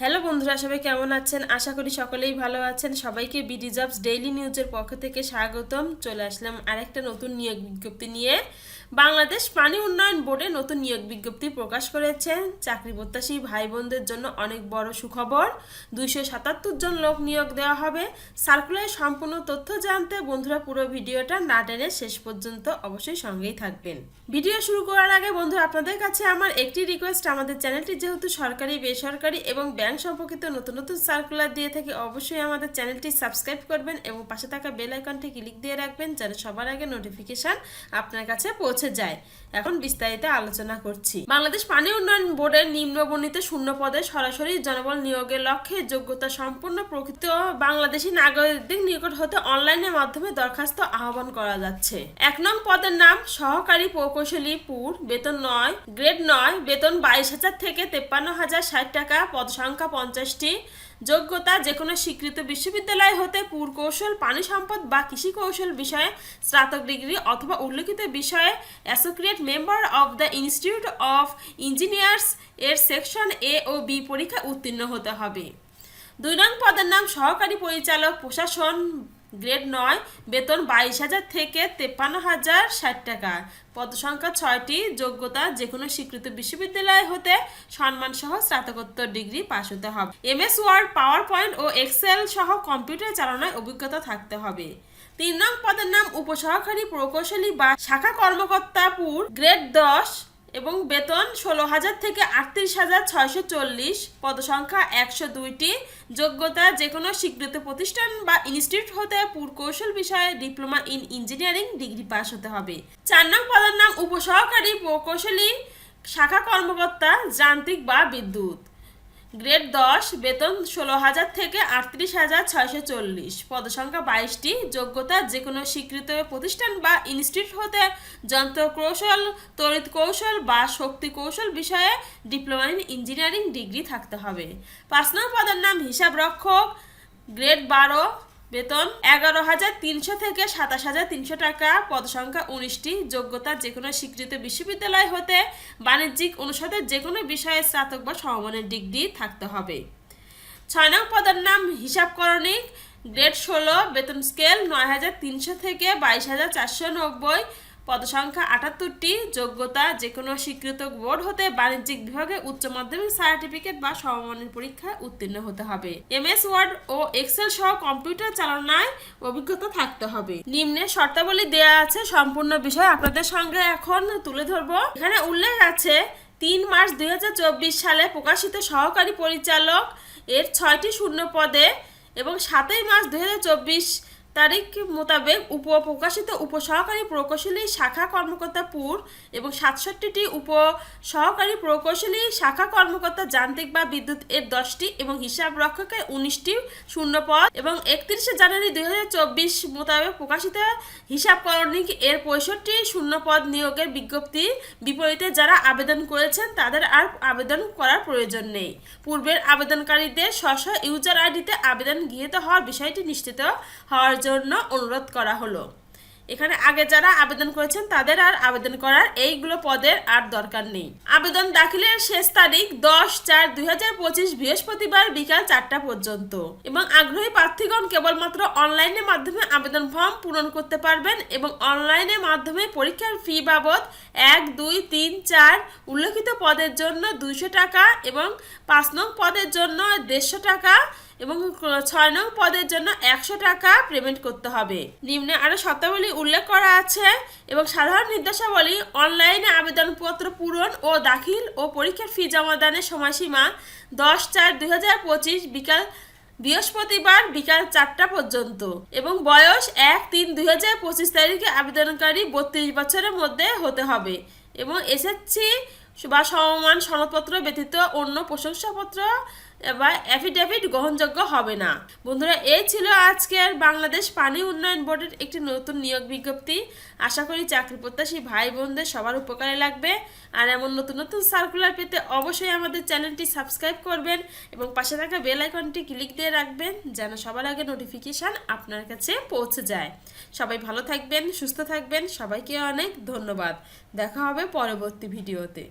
Hello বন্ধুরা, সবাই কেমন আছেন? আশা করি সকলেই ভালো আছেন। সবাইকে বিডি জবস ডেইলি নিউজের পক্ষ থেকে স্বাগতম। চলে আসলাম আরেকটা নতুন নিয়োগ বিজ্ঞপ্তি নিয়ে। বাংলাদেশ পানি উন্নয়ন বোর্ডে নতুন নিয়োগ বিজ্ঞপ্তি প্রকাশ করেছেন চাকরি প্রত্যাশী ভাই বোনদের জন্য অনেক বড় সুখবর। দুইশো সাতাত্তর জন লোক নিয়োগ দেওয়া হবে। সার্কুলার সম্পূর্ণ তথ্য জানতে বন্ধুরা পুরো ভিডিওটা না টেনে শেষ পর্যন্ত অবশ্যই সঙ্গেই থাকবেন। ভিডিও শুরু করার আগে বন্ধু আপনাদের কাছে আমার একটি রিকোয়েস্ট আমাদের চ্যানেলটি যেহেতু সরকারি, বেসরকারি এবং ব্যাংক সম্পর্কিত নতুন নতুন সার্কুলার দিয়ে থাকে, অবশ্যই আমাদের চ্যানেলটি সাবস্ক্রাইব করবেন এবং পাশে থাকা বেল আইকনটি ক্লিক দিয়ে রাখবেন যেন সবার আগে নোটিফিকেশন আপনার কাছে পৌঁছে যায়। এখন বিস্তারিত আলোচনা করছি। বাংলাদেশ পানি উন্নয়ন বোর্ডের নিম্নবর্ণিত শূন্য পদে সরাসরি জনবল নিয়োগের লক্ষ্যে যোগ্যতা সম্পন্ন প্রকৃত বাংলাদেশি নাগরিকদের নিকট হতে অনলাইনের মাধ্যমে দরখাস্ত আহ্বান করা যাচ্ছে। এক নং পদের নাম সহকারী প্রকৌশলী পুর, বেতন নয়, গ্রেড নয়, বেতন বাইশ হাজার থেকে তেপ্পান্ন হাজার ষাট টাকা, পদ সংখ্যা পঞ্চাশটি। যোগ্যতা যে কোনো স্বীকৃত বিশ্ববিদ্যালয় হতে পুরকৌশল, পানি সম্পদ বা কৃষি কৌশল বিষয়ে, স্নাতক ডিগ্রি অথবা উল্লেখিত বিষয়ে associate member of the institute of engineers এর সেকশন এ ও বি পরীক্ষা উত্তীর্ণ হতে হবে। দুই নং পদের নাম সহকারী পরিচালক, প্রশাসন গ্রেড নয়, বেতন বাইশ হাজার থেকে তেপ্পান্ন হাজার ষাট টাকা। পদ সংখ্যা ছয়টি, যোগ্যতা যে কোনো স্বীকৃত বিশ্ববিদ্যালয় হতে সম্মানসহ স্নাতকোত্তর ডিগ্রি পাশ হতে হবে। M S Word PowerPoint ও এক্সেল সহ কম্পিউটার চালানোয় অভিজ্ঞতা থাকতে হবে। তিন নং পদের নাম উপসহকারী প্রকৌশলী বা শাখা কর্মকর্তা পুর গ্রেড দশ এবং বেতন ষোলো হাজার থেকে আটত্রিশ হাজার ছয়শো চল্লিশ পদসংখ্যা একশো দুইটি। যোগ্যতা যে কোনো স্বীকৃত প্রতিষ্ঠান বা ইনস্টিটিউট হতে পুরকৌশল বিষয়ে diploma in engineering degree pass হতে হবে। চার নং পদের নাম উপসহকারী প্রকৌশলী, শাখা কর্মকর্তা, যান্ত্রিক বা বিদ্যুৎ। গ্রেড দশ, বেতন ষোলো হাজার থেকে আটত্রিশ হাজার ছয়শো চল্লিশ। পদসংখ্যা বাইশটি। যোগ্যতা যে কোনো স্বীকৃত প্রতিষ্ঠান বা ইনস্টিটিউট হতে যন্ত্র কৌশল তড়িৎ কৌশল বা শক্তি কৌশল বিষয়ে ডিপ্লোমা ইন ইঞ্জিনিয়ারিং ডিগ্রি থাকতে হবে। পার্সোনাল পদের নাম হিসাব রক্ষক গ্রেড বারো বেতন এগারো হাজার তিনশো থেকে সাতাশ হাজার তিনশো টাকা, পদসংখ্যা উনিশটি, যোগ্যতা যে কোনো স্বীকৃত বিশ্ববিদ্যালয় হতে বাণিজ্যিক অনুষদের যে কোনো বিষয়ে স্নাতক বা সমমানের ডিগ্রি থাকতে হবে। ছয় নং পদের নাম হিসাবকরণিক, গ্রেড ষোলো, বেতন স্কেল নয় হাজার তিনশো থেকে বাইশ হাজার চারশো নব্বই পদসংখ্যা আটাত্তরটি, যোগ্যতা যে কোনো স্বীকৃত বোর্ড হতে বাণিজ্যিক বিভাগে উচ্চ মাধ্যমিক সার্টিফিকেট বা সমমানের পরীক্ষায় উত্তীর্ণ হতে হবে। এম এস ওয়ার্ড ও এক্সেল সহ কম্পিউটার চালনায় অভিজ্ঞতা থাকতে হবে। নিম্নে শর্তাবলী দেয়া আছে, সম্পূর্ণ বিষয় আপনাদের সঙ্গে এখন তুলে ধরবো। এখানে উল্লেখ আছে, তিন মার্চ দুই হাজার চব্বিশ সালে প্রকাশিত সহকারী পরিচালক এর ছয়টি শূন্য পদে এবং সাতই মার্চ দুই হাজার চব্বিশ তারিখ মোতাবেক উপ প্রকাশিত উপসহকারী প্রকৌশলী শাখা কর্মকর্তা পুর এবং সাতষট্টিটি উপ সহকারী প্রকৌশলী শাখা কর্মকর্তা যান্ত্রিক বা বিদ্যুৎ এর দশটি এবং হিসাব রক্ষকের উনিশটি শূন্য পদ এবং একত্রিশে জানুয়ারি দুই হাজার চব্বিশ মোতাবেক প্রকাশিত হিসাবকরণিক এর পঁয়ষট্টি শূন্য পদ নিয়োগের বিজ্ঞপ্তি বিপরীতে যারা আবেদন করেছেন তাদের আর আবেদন করার প্রয়োজন নেই। পূর্বের আবেদনকারীদের স্ব ইউজার আইডিতে আবেদন গৃহীত হওয়ার বিষয়টি নিশ্চিত হওয়ার জন্য অনুরোধ করা হলো। এখানে আগে যারা আবেদন করেছেন তাদের আর আবেদন করার এইগুলো পদের আর দরকার নেই। আবেদন দাখিলের শেষ তারিখ দশ চার দুই হাজার পঁচিশ বৃহস্পতিবার বিকাল চারটা পর্যন্ত। এবং আগ্রহী প্রার্থীগণ কেবলমাত্র অনলাইনের মাধ্যমে আবেদন ফর্ম পূরণ করতে পারবেন এবং অনলাইনের মাধ্যমে পরীক্ষার ফি বাবদ এক, দুই, তিন, চার উল্লেখিত পদের জন্য দুইশো টাকা এবং পাঁচ নং পদের জন্য দেড়শো টাকা এবং ছয় নং পদের জন্য একশো টাকা পেমেন্ট করতে হবে। নিম্নে আরও শর্তাবলী উল্লেখ করা আছে এবং সাধারণ নির্দেশাবলী, অনলাইনে আবেদনপত্র পূরণ ও দাখিল ও পরীক্ষার ফি জমাদানের সময়সীমা দশ চার দুই বিকাল বৃহস্পতিবার বিকাল চারটা পর্যন্ত এবং বয়স এক তিন দুই হাজার পঁচিশ তারিখে আবেদনকারী বত্রিশ বছরের মধ্যে হতে হবে এবং এসএসসি বা সমমান সনদপত্র ব্যতীত অন্য প্রশংসাপত্র বা অ্যাফিডেভিট গ্রহণযোগ্য হবে না। বন্ধুরা, এই ছিল আজকের বাংলাদেশ পানি উন্নয়ন বোর্ডের একটি নতুন নিয়োগ বিজ্ঞপ্তি। আশা করি চাকরি প্রত্যাশী ভাই বোনদের সবার উপকারে লাগবে। আর এমন নতুন নতুন সার্কুলার পেতে অবশ্যই আমাদের চ্যানেলটি সাবস্ক্রাইব করবেন এবং পাশে থাকা বেল আইকনটি ক্লিক দিয়ে রাখবেন যেন সবার আগে নোটিফিকেশান আপনার কাছে পৌঁছে যায়। সবাই ভালো থাকবেন, সুস্থ থাকবেন। সবাইকে অনেক ধন্যবাদ। দেখা হবে পরবর্তী ভিডিওতে।